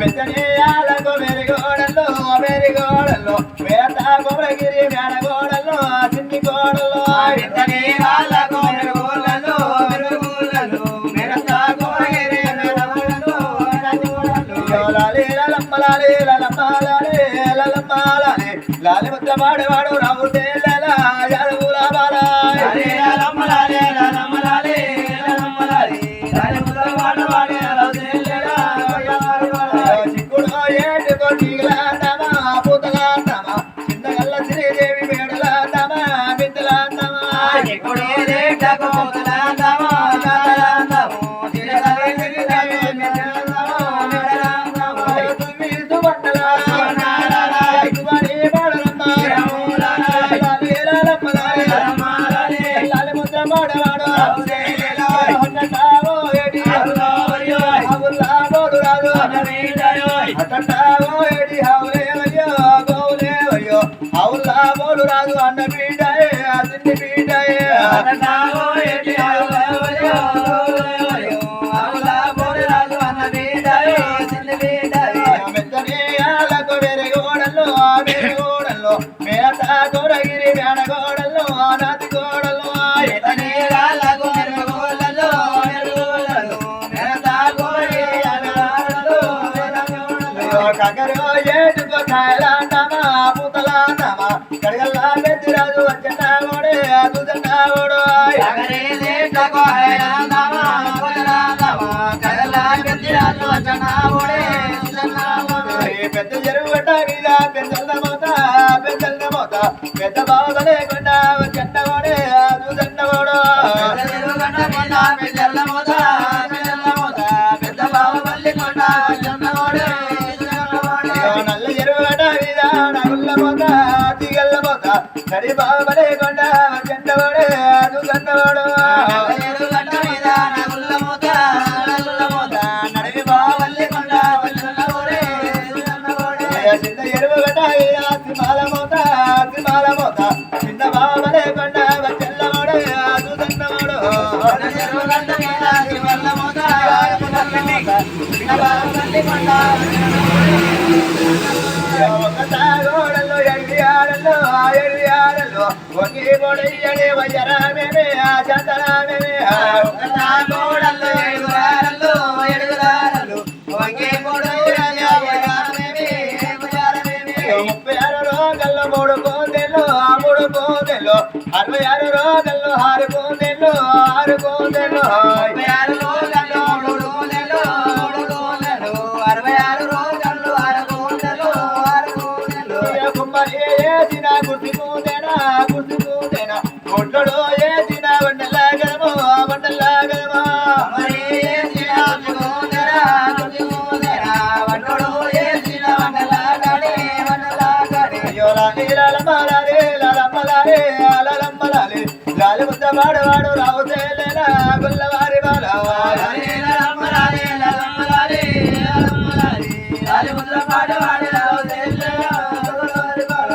మెత్తనియాలకు మెరిగోడల్లో మెరిగోడల్లో వేత కొమరగిరి మేనగోడల్లో చిన్ని గోడల్లో లాలి ముద్ర పాడేవాడు రాము Gracias. పెద్ద చెరువు గడ్డ మీద పెద్దల మోత పెద్దల మోత పెద్ద బాధ లేకుండా వచ్చండ ఓడే అదుదండ ఓడో నల్ల చెరువు గడ్డ మీద నగుల్ల మోత తీగల్ల మోత లేకుండా ఓడే అదుదండ ఒకటాగోడల్లో ఎడియాడల్లో ఆ ఎడియాడల్లో ఒకే గోడయ్యడే వయ్యరామేమే ఆ చందరామేమే ముప్పై ఆరు రోజుల్లో మూడు కోందెల్లో ఆ మూడు కోందెల్లో అరవై ఆరు రోజుల్లో ఆరు రావు తేలేలా గుల్లవారి బాలా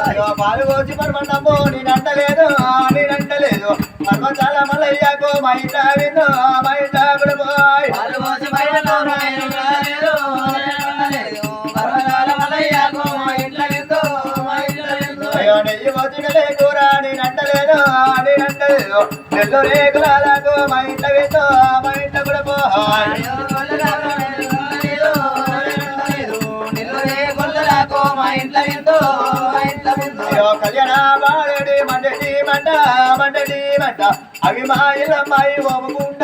అయ్యో పాలు పోసి పరమంటమ్మో నేనంటలేదు నేనంటలేదు పర్వతాల మల్లయ్యకు మా అయ్యో నెయ్యి వచ్చినలే నేనంటలేదు నేనంటలేదు నెల్లు రేకులకు మా ఇంట విందు మా ఇంట కూడా పోయి కళ్యాణ బాడడి మండడి మంట మండడి మంట అవి మా ఇళ్ళమ్మాయి ఓముకుంట